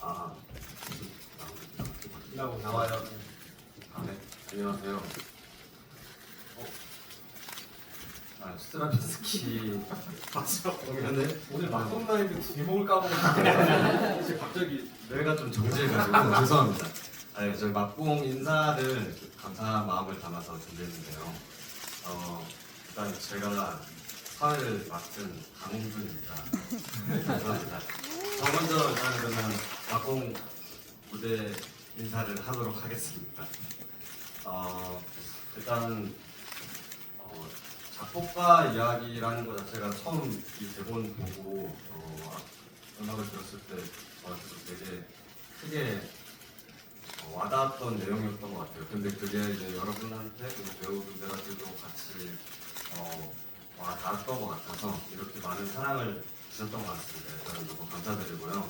아, 나고 나와요. 아, 네. 안녕하세요. 어? 아, 스트라빈스키 마지막 공연을 오늘 막동 라이브 제목을 까먹었는데 이제 갑자기 뇌가 좀 정지해가지고 죄송합니다. 아니, 저희 막공 인사를 감사한 마음을 담아서 준비했는데요. 어, 일단 제가 사회를 맡은 강훈준입니다. 네, 감사합니다. 저 먼저 일단 그러면 막공 무대 인사를 하도록 하겠습니다. 어, 일단 어, 작곡가 이야기라는 것 자체가 처음 이 대본 보고 어, 음악을 들었을 때 저한테도 되게 크게 어, 와닿았던 내용이었던 것 같아요. 근데 그게 이제 여러분한테 그리고 배우분들한테도 같이 어, 와 닿았던 것 같아서 이렇게 많은 사랑을 주셨던 것 같습니다. 일단 너무 감사드리고요.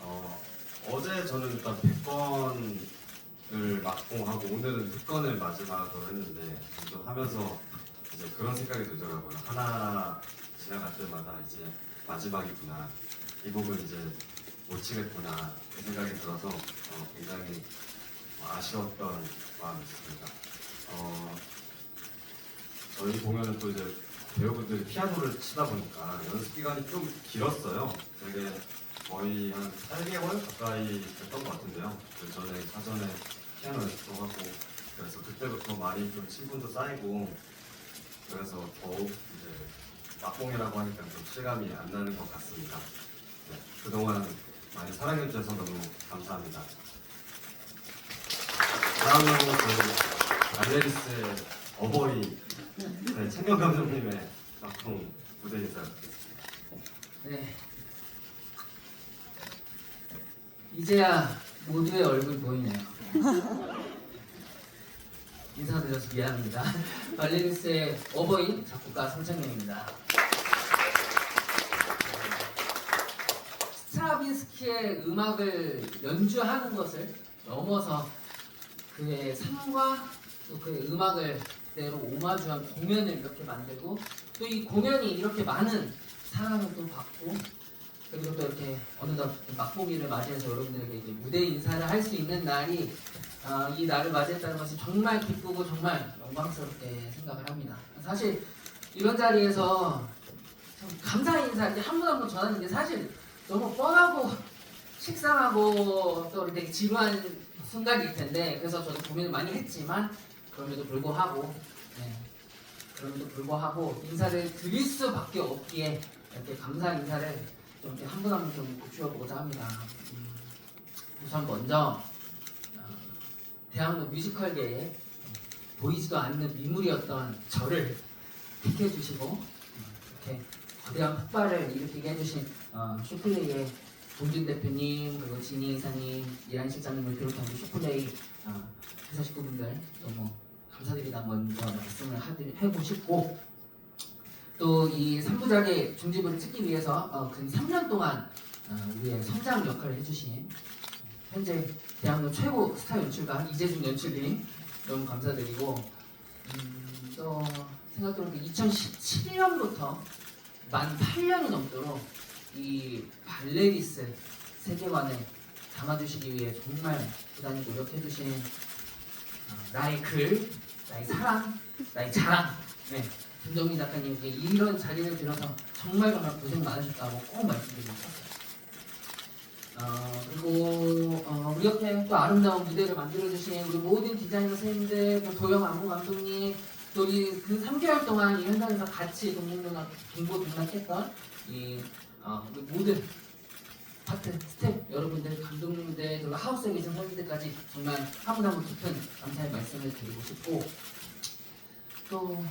어, 어제 저는 일단 100건을 막공하고 오늘은 100건을 마지막으로 했는데 점점 하면서 이제 그런 생각이 들더라고요. 하나 지나갈 때마다 이제 마지막이구나. 이 곡은 이제 못 치겠구나. 그 생각이 들어서 어, 굉장히 아쉬웠던 마음이 있습니다. 어, 저희 공연은 또 이제 배우분들이 피아노를 치다 보니까 연습 기간이 좀 길었어요. 되게 거의 한 8개월 가까이 됐던 것 같은데요. 그 전에 사전에 피아노 연습도 하고 그래서 그때부터 많이 좀 친분도 쌓이고 그래서 더욱 이제 막공이라고 하니까 좀 실감이 안 나는 것 같습니다. 네, 그동안 많이 사랑해 주셔서 너무 감사합니다. 다음으로 저희 알레리스의 어버이 네, 창경 감독님의 막공 무대 인사. 네. 이제야 모두의 얼굴 보이네요. 인사드려서 미안합니다. 발레리스의 어버이 작곡가 성창명입니다. 스트라빈스키의 음악을 연주하는 것을 넘어서 그의 삶과 또 그의 음악을 그대로 오마주한 공연을 이렇게 만들고 또 이 공연이 이렇게 많은 사랑을 또 받고 그리고 또 이렇게 어느덧 막보기를 맞이해서 여러분들에게 이제 무대 인사를 할 수 있는 날이 아, 이 날을 맞이했다는 것이 정말 기쁘고 정말 영광스럽게 생각을 합니다. 사실 이런 자리에서 참 감사 인사 이렇게 한분 한 분 전하는 게 사실 너무 뻔하고 식상하고 또 되게 지루한 순간일 텐데 그래서 저도 고민을 많이 했지만 그럼에도 불구하고 네, 그럼에도 불구하고 인사를 드릴 수밖에 없기에 이렇게 감사 인사를 좀 한 분 한 분 좀 고추어보고자 합니다. 음, 우선 먼저 어, 대학로 뮤지컬계에 보이지도 않는 미물이었던 저를 픽해주시고 음, 이렇게 거대한 폭발을 일으키게 해주신 어, 쇼플레이의 동준 대표님 그리고 진희 이사님 이란 실장님을 비롯한 쇼플레이 어, 회사 식구분들 너무 감사드리다. 먼저 말씀을 해보고 싶고. 또 이 3부작의 중지부를 찍기 위해서 어, 근 3년 동안 어, 우리의 성장 역할을 해주신 현재 대학로 최고 스타 연출가 이재준 연출님 너무 감사드리고. 음, 또 생각해보니까 2017년부터 만 8년이 넘도록 이 발레리스 세계관을 담아주시기 위해 정말 부단히 노력해주신 어, 나의 글, 나의 사랑, 나의 자랑 네, 김정민 작가님께 이런 자리를 빌어서 정말 정말 고생 많으셨다고 꼭 말씀드리고 싶었어요. 어, 그리고 어, 우리 옆에 또 아름다운 무대를 만들어주신 우리 모든 디자이너 선생님들, 또 도영 안무 감독님, 또 우리 그 3개월 동안 이 현장에서 같이 동공동락, 동고 동락했던 이 어, 모든 파트, 스텝 여러분들, 감독님들, 그리고 하우스에 계신 선생님들까지 정말 한분한분 깊은 감사의 말씀을 드리고 싶고 또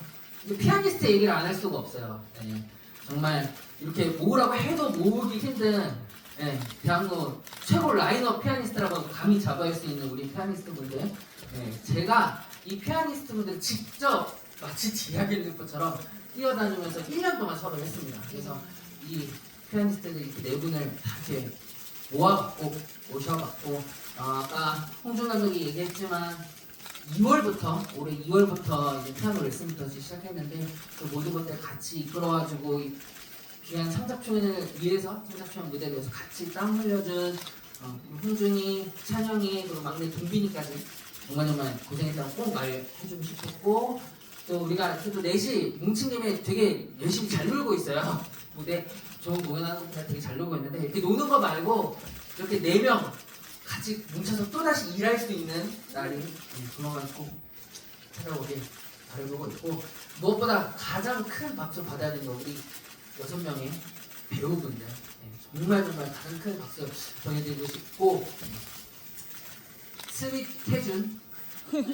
피아니스트 얘기를 안 할 수가 없어요. 네. 정말 이렇게 모으라고 해도 모으기 힘든 네, 대학로 최고 라인업 피아니스트라고 감히 잡아할 수 있는 우리 피아니스트 분들 네, 제가 이 피아니스트 분들 직접 마치 듣는 것처럼 뛰어다니면서 1년 동안 서로 했습니다. 그래서 이 피아니스트들 이렇게 네 분을 다 이렇게 모아봤고 모셔봤고 어, 아까 홍준 감독이 얘기했지만 2월부터 올해 2월부터 이제 피아노 레슨부터 시작했는데 그 모든 것들 같이 이끌어가지고 이 귀한 창작촌을 위해서 창작촌 무대를 위해서 같이 땀 흘려준 어, 흥준이, 찬영이 그리고 막내 동빈이까지 정말 정말 고생했다고 꼭 말해주고 싶었고 또 우리가 또 넷이 뭉친 김에 되게 열심히 잘 놀고 있어요 무대 좋은 공연하는 것보다 되게 잘 놀고 있는데 이렇게 노는 거 말고 이렇게 네 명 같이 뭉쳐서 또 다시 일할 수 있는 날이 음, 조만간 꼭 찾아오길 바라보고 있고 무엇보다 가장 큰 박수 받아야 되는 건 우리 여섯 명의 배우분들. 네, 정말 정말 가장 큰 박수 보내드리고 싶고 스윗 태준,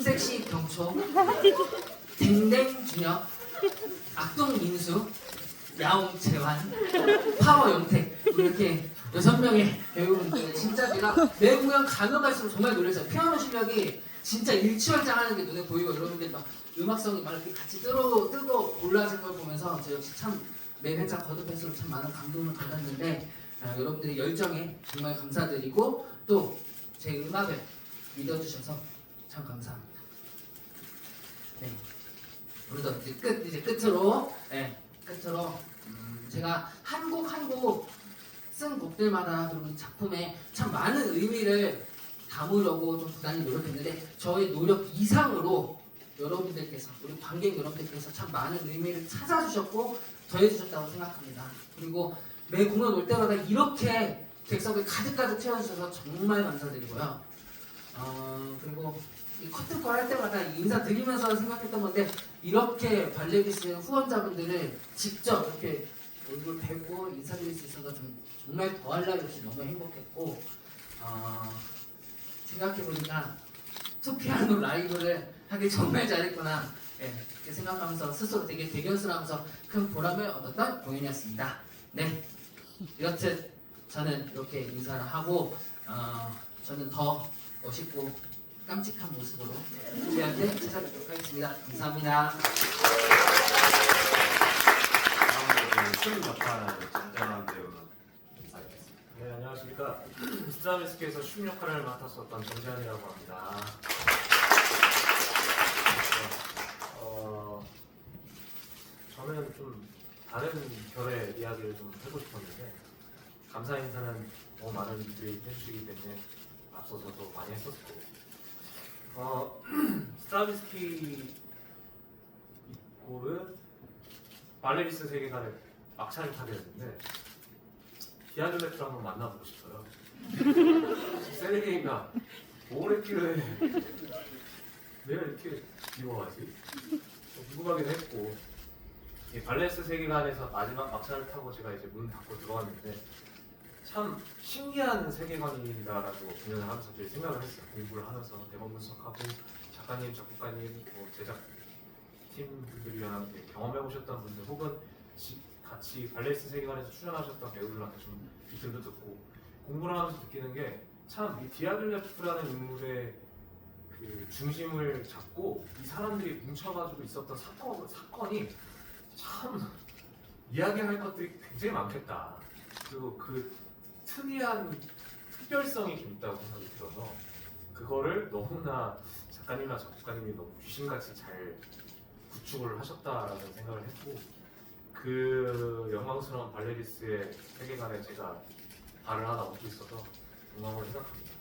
섹시 경초, 댕댕 준혁, 악동 민수, 야옹 재환, 파워 영택 이렇게 여섯 명의 배우분들 진짜 제가 매 공연 가면 갈수록 정말 놀랐어요. 피아노 실력이 진짜 일취월장하는 게 눈에 보이고 여러분들 막 음악성이 막 이렇게 같이 뜨고 뜨고 올라진 걸 보면서 저 역시 참 매 회차 거듭할수록 참 많은 감동을 받았는데 아, 여러분들의 열정에 정말 감사드리고 또 제 음악을 믿어주셔서 참 감사합니다. 네. 우리도 이제 끝 이제 끝으로 네, 끝으로 음, 제가 한 곡 한 곡 쓴 곡들마다 이 작품에 참 많은 의미를 담으려고 좀 부단히 노력했는데 저의 노력 이상으로 여러분들께서 우리 관객 여러분들께서 참 많은 의미를 찾아주셨고 더해주셨다고 생각합니다. 그리고 매 공연 올 때마다 이렇게 객석을 가득가득 채워주셔서 정말 감사드리고요. 어, 그리고 이 커튼콜 할 때마다 인사드리면서 생각했던 건데 이렇게 발레비스 후원자분들을 직접 이렇게 얼굴 뵙고 인사드릴 수 있어서 좀, 정말 더할 나위 없이 너무 행복했고 어, 생각해보니까 투피아노 라이브를 하길 정말 잘했구나 네, 이렇게 생각하면서 스스로 되게 대견스러워하면서 큰 보람을 얻었던 공연이었습니다. 네, 이렇듯 저는 이렇게 인사를 하고 어, 저는 더 멋있고 깜찍한 모습으로 저희한테 찾아뵙도록 하겠습니다. 감사합니다. 다음으로 큰 역할을 전전한 배우 인사드리겠습니다. 네, 안녕하십니까. 스타미스크에서 춤 역할을 맡았었던 정재환이라고 합니다. 어, 저는 좀 다른 결의 이야기를 좀 하고 싶었는데 감사 인사는 너무 많은 분들이 해주시기 때문에 앞서서도 많이 했었고 어, 스트라비스키 이꼴은 발레리스 세계관에 막차를 타게 됐는데 디아들레트를 한번 만나보고 싶어요. 세레게이가 오래길래 내가 이렇게 미워하지? 좀 궁금하긴 했고 이 발레스 세계관에서 마지막 막차를 타고 제가 이제 문 닫고 들어왔는데 참 신기한 세계관이다라고 공연을 하면서 늘 생각을 했어요. 공부를 하면서 대본 분석하고 작가님, 작곡가님, 뭐 제작 팀분들이랑 경험해보셨던 분들 혹은 지- 같이 발레스 세계관에서 출연하셨던 배우들한테 좀 이들도 듣고 공부를 하면서 느끼는 게 참 이 디아들레프라는 인물의 그 중심을 잡고 이 사람들이 뭉쳐가지고 있었던 사건, 사건이 참 이야기할 것들이 굉장히 많겠다. 그리고 그 특이한 특별성이 좀 있다고 생각이 들어서 그거를 너무나 작가님이나 작곡가님이 너무 귀신같이 잘 구축을 하셨다라는 생각을 했고 그 영광스러운 발레리스의 세계관에 제가 발을 하나 얻고 있어서 영광을 생각합니다.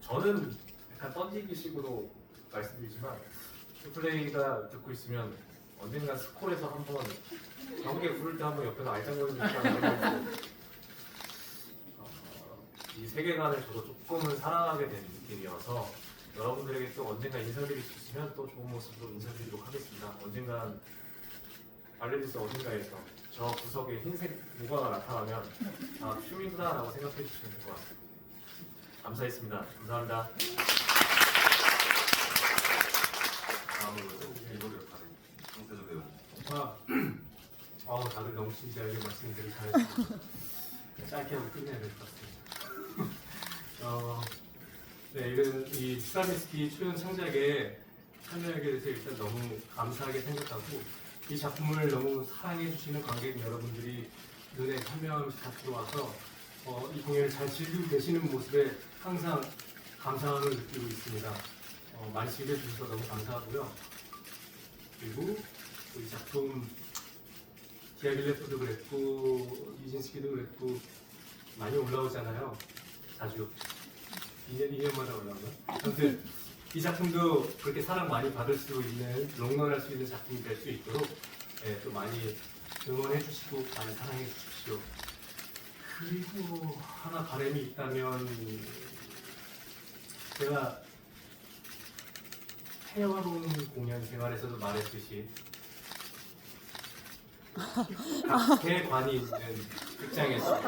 저는 약간 던지기 식으로 말씀드리지만 플레이가 듣고 있으면 언젠가 스콜에서 한번 경기에 부를 때 한번 옆에서 알짱거리는 어, 이 세계관을 저도 조금은 사랑하게 된 느낌이어서 여러분들에게 또 언젠가 인사드릴 수 있으면 또 좋은 모습으로 인사드리도록 하겠습니다. 언젠간 발레리스 어딘가에서 저 구석에 흰색 무화가 나타나면 아 춤이구나라고 생각해 주시면 될 것 같습니다. 감사했습니다. 감사합니다. 다음으로 일본 역할을 홍태조 배우. 아, 어, 다들 너무 진지하게 말씀들을 잘해주셔서 짧게 하고 끝내야 될 것 같습니다. 어, 네, 이런 이 스타미스키 초연 창작에 참여하게 돼서 일단 너무 감사하게 생각하고 이 작품을 너무 사랑해 주시는 관객 여러분들이 눈에 참여하면서 다 들어와서 어, 이 공연을 잘 즐기고 계시는 모습에 항상 감사함을 느끼고 있습니다. 어, 많이 즐겨 주셔서 너무 감사하고요. 그리고 이 작품 디아빌레프도 그랬고 이진스키도 그랬고 많이 올라오잖아요. 자주 2년 2년마다 올라오나? 아무튼 이 작품도 그렇게 사랑 많이 받을 수 있는 롱런할 수 있는 작품이 될 수 있도록 예, 또 많이 응원해 주시고 많이 사랑해 주십시오. 그리고 하나 바람이 있다면 제가 해와로운 공연 생활에서도 말했듯이 각계 관이 있는 극장에서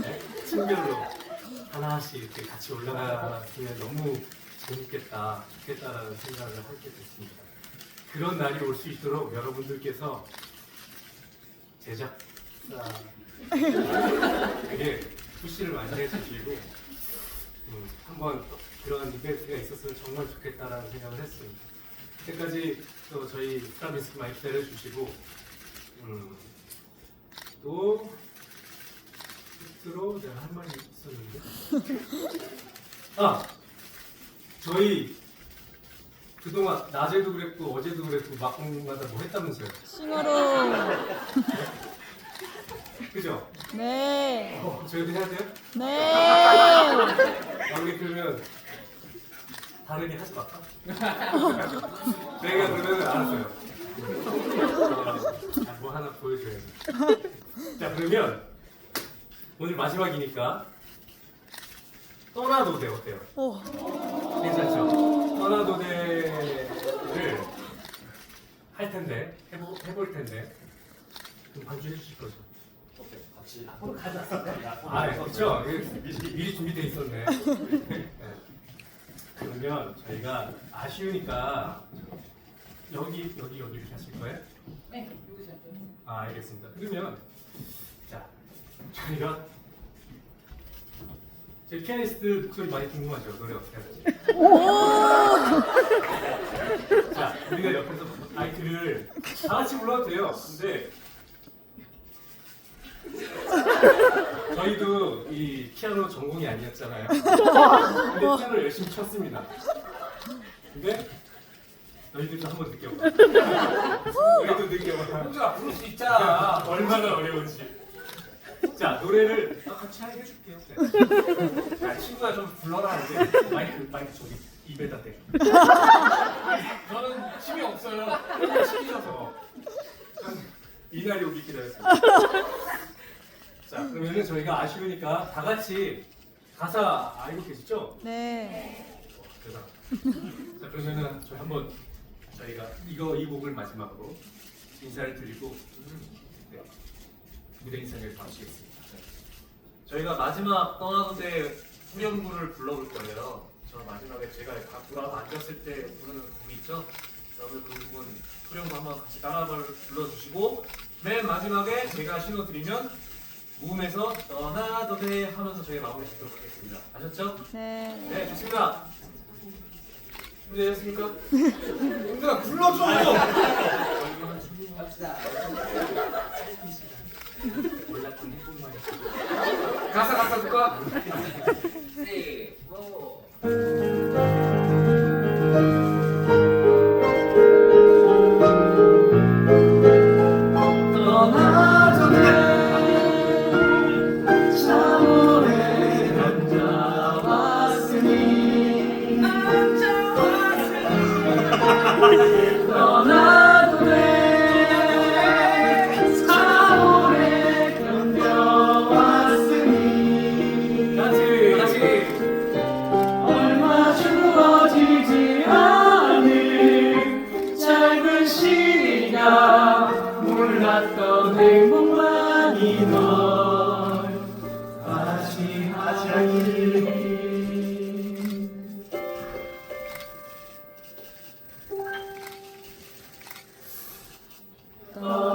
네, 층별로 하나씩 이렇게 같이 올라갔으면 너무 재밌겠다, 좋겠다라는 생각을 하게 됐습니다. 그런 날이 올 수 있도록 여러분들께서 제작사에게 푸시를 많이 해주시고 음, 한번 그런 이벤트가 있었으면 정말 좋겠다라는 생각을 했습니다. 그때까지 또 저희 스트라빈스키 많이 기다려주시고 음, 또 끝으로 내가 할 말이 있었는데 아 저희 그동안 낮에도 그랬고 어제도 그랬고 막공마다 뭐 했다면서요 싱어로. 그죠? 네. 어, 저희도 해야 돼요? 네. 아, 우리 그러면 다르게 하지 말까? 내가 그러면 알았어요. 어, 아, 뭐 하나 보여줘야지. 자 그러면 오늘 마지막이니까 떠나도 돼 어때요? 오. 괜찮죠? 떠나도 돼를 할 텐데 해보, 해볼 텐데 좀 반주 해 주실 거죠? 오케이, 같이 아, 그렇죠. 미리, 미리 준비돼 있었네. 네. 그러면 저희가 아쉬우니까 여기 여기 여기 이렇게 하실 거예요? 네, 여기서 아, 알겠습니다. 그러면 자 저희가 저희 피아니스트 목소리 많이 궁금하죠? 노래 어떻게 하는지. 자, 우리가 옆에서 아이트를 다 같이 불러도 돼요. 근데 저희도 이 피아노 전공이 아니었잖아요. 근데 피아노를 열심히 쳤습니다. 근데 너희들도 한번 느껴봐. 너희도 느껴봐. 형들아 부를 수 있잖아. 얼마나 어려운지. 자 노래를 아, 같이 하게 해줄게요. 네. 야 친구야 좀 불러라 이제. 마이크 마이크 저기 입에다 대. 저는 힘이 없어요. 시키셔서 이날이 오기 기다렸습니다. 자 그러면은 저희가 아쉬우니까 다 같이 가사 알고 계시죠? 네. 대단. 자 그러면은 저희 한번 저희가 이거 이 곡을 마지막으로 인사를 드리고 네, 무대 인사를 마치겠습니다. 네. 저희가 마지막 떠나는 때 후렴구를 불러볼 거예요. 저 마지막에 제가 각 돌아가 앉았을 때 부르는 곡이 있죠. 여러분 그 부분 후렴구 한번 같이 따라 불러주시고 맨 마지막에 제가 신호 드리면 무음에서 떠나도 돼 하면서 저희 마무리 짓도록 하겠습니다. 아셨죠? 네. 네, 좋습니다. 준비되셨습니까? 형들아 불러줘! 갑시다. 가사 가사 줄까? 떠